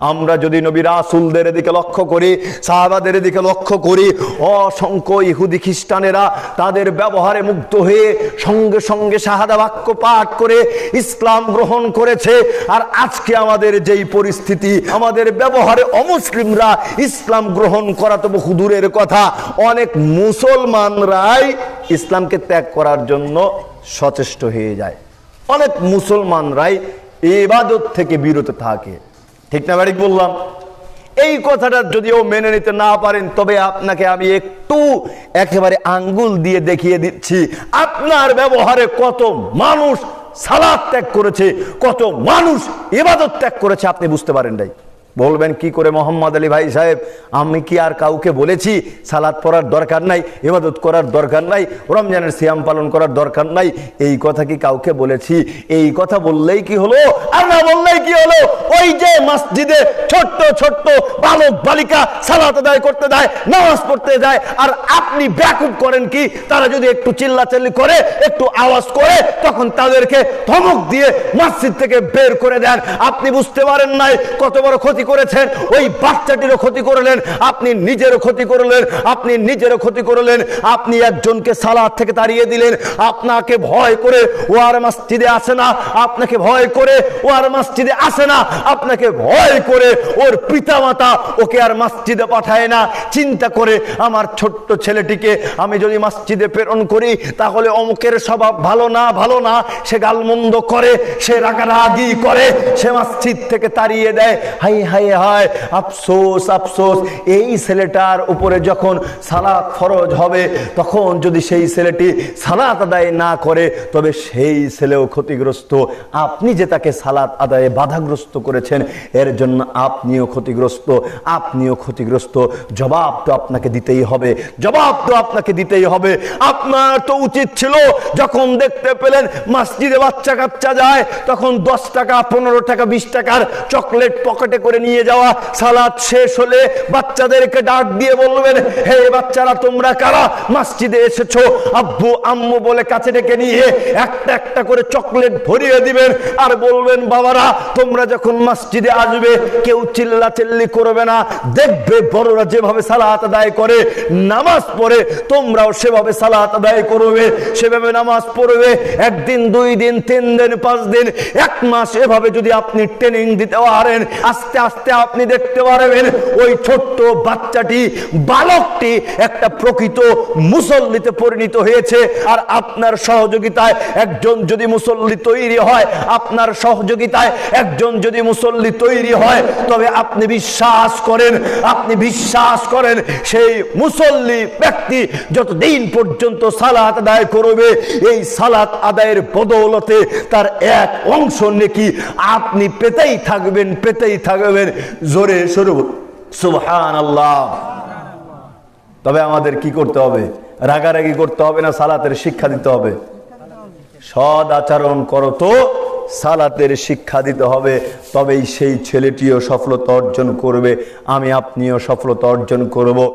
আমরা যদি নবী রাসুলদের দিকে লক্ষ্য করি, সাহাবাদের দিকে লক্ষ্য করি, অসংখ্য ইহুদি খ্রিস্টানেরা তাদের ব্যবহারে মুগ্ধ হয়ে সঙ্গে সঙ্গে শাহাদা বাক্য পাঠ করে ইসলাম গ্রহণ করেছে। আর আজকে আমাদের যেই পরিস্থিতি, আমাদের ব্যবহারে অমুসলিমরা ইসলাম গ্রহণ করা তো বহু দূরের কথা। অনেক মুসলমানরাই ইসলামকে ত্যাগ করার জন্য সচেষ্ট হয়ে যায়। অনেক মুসলমানরাই এবাদত থেকে বিরত থাকে। ঠিক না বাড়ি বললাম? এই কথাটা যদিও মেনে নিতে না পারেন, তবে আপনাকে আমি একটু একেবারে আঙ্গুল দিয়ে দেখিয়ে দিচ্ছি। আপনার ব্যবহারে কত মানুষ সালাদ ত্যাগ করেছে, কত মানুষ এবাদত ত্যাগ করেছে, আপনি বুঝতে পারেন নাই। বলবেন কি করে মোহাম্মদ আলী ভাই সাহেব? আমি কি আর কাউকে বলেছি? সালাদ পড়ার দরকার নাই, ইবাদত করার দরকার নাই, রমজানের সিয়াম পালন করার দরকার নাই। এই কথা কি কাউকে বলেছি? এই কথা বললেই কি হলো? আর না বললেই কি হলো? ওই যে মসজিদে ছোট্ট ছোট্ট বালক বালিকা সালাত আদায় করতে দেয় নামাজ পড়তে যায়, আর আপনি ব্যাকুপ করেন কি? তারা যদি একটু চিল্লাচিল্লি করে, একটু আওয়াজ করে, তখন তাদেরকে ধমক দিয়ে মসজিদ থেকে বের করে দেন। আপনি বুঝতে পারেন নাই কত বড় ক্ষতি করেছেন, ওই বাচ্চাটিরও ক্ষতি করলেন, আপনি নিজেরও ক্ষতি করলেন, আপনি নিজেরও ক্ষতি করলেন, আপনি একজনকে সালাদ থেকে তাড়িয়ে দিলেন, আপনাকে ভয় করে ও আর মসজিদে আসে না, আপনাকে ভয় করে ও আর মসজিদে আসে না, আপনাকে ভয় করে ওর পিতামাতা ওকে আর মসজিদে পাঠায় না। চিন্তা করে আমার ছোট্ট ছেলেটিকে আমি যদি মসজিদে প্রেরণ করি, তাহলে অমুকের স্বভাব ভালো না ভালো না। সে গালমন্দ করে, সে রাগারাগি করে, সে মসজিদ থেকে তাড়িয়ে দেয়। হাই হাই হাই আফসোস আফসোস, এই ছেলেটার উপরে যখন সালাত ফরজ হবে, তখন যদি সেই ছেলেটি সালাত আদায় না করে, তবে সেই ছেলেও ক্ষতিগ্রস্ত। আপনি যে তাকে সালাত আদায়ে বাধাগ্রস্ত করেছেন, এর জন্য আপনিও ক্ষতিগ্রস্ত আপনিও ক্ষতিগ্রস্ত। জবাব তো আপনাকে দিতেই হবে, জবাব তো আপনাকে দিতেই হবে। আপনার তো উচিত ছিল, যখন দেখতে পেলেন মসজিদে বাচ্চা কাচ্চা যায়, তখন দশ টাকা, পনেরো টাকা, বিশ টাকার চকলেট পকেটে করে নিয়ে যাওয়া, সালাদ শেষ হলে বাচ্চাদেরকে ডাক দিয়ে বলবেন, হে বাচ্চারা, তোমরা কারা? মসজিদে এসেছ? আব্বু, আম্মু, বলে কাছে ডেকে নিয়ে একটা একটা করে চকলেট ভরিয়ে দিবেন আর বলবেন, বাবারা, তোমরা যখন মসজিদে আসবে, কেউ চিল্লা চিল্লি করবে না। দেখবে বড়রা যেভাবে সালাত আদায় করে, নামাজ পড়ে, তোমরাও সেভাবে সালাত আদায় করবে। সেভাবে নামাজ পড়বে, একদিন, দুই দিন, তিন দিন, পাঁচ দিন, এক মাস এভাবে যদি আপনি ট্রেনিং দিতে পারেন, আস্তে আস্তে আপনি দেখতে পারবেন, ওই ছোট্ট বাচ্চাটি, বালকটি একটা প্রকৃত মুসল্লিতে পরিণত হয়েছে। আর আপনার সহযোগিতায় একজন যদি মুসল্লি তৈরি হয়, আপনার সহযোগিতায় একজন যদি মুসল্লি তৈরি হয়, তবে আপনি বিশ্বাস করেন, আপনি বিশ্বাস করেন, সেই মুসল্লি ব্যক্তি যতদিন পর্যন্ত সালাত আদায় করবে, এই সালাত আদায়ের বদৌলতে তার এক অংশ নেকি আপনি পেতেই থাকবেন পেতেই থাকবেন। জোরে সরু সুবহান আল্লাহ তবে আমাদের কি করতে হবে? রাগারাগি করতে হবে না সালাতের শিক্ষা দিতে হবে? সদ আচরণ করো তো, সালাতের শিক্ষা দিতে হবে। তবেই সেই ছেলেটিও সফলতা অর্জন করবে, আমি আপনিও সফলতা অর্জন করব।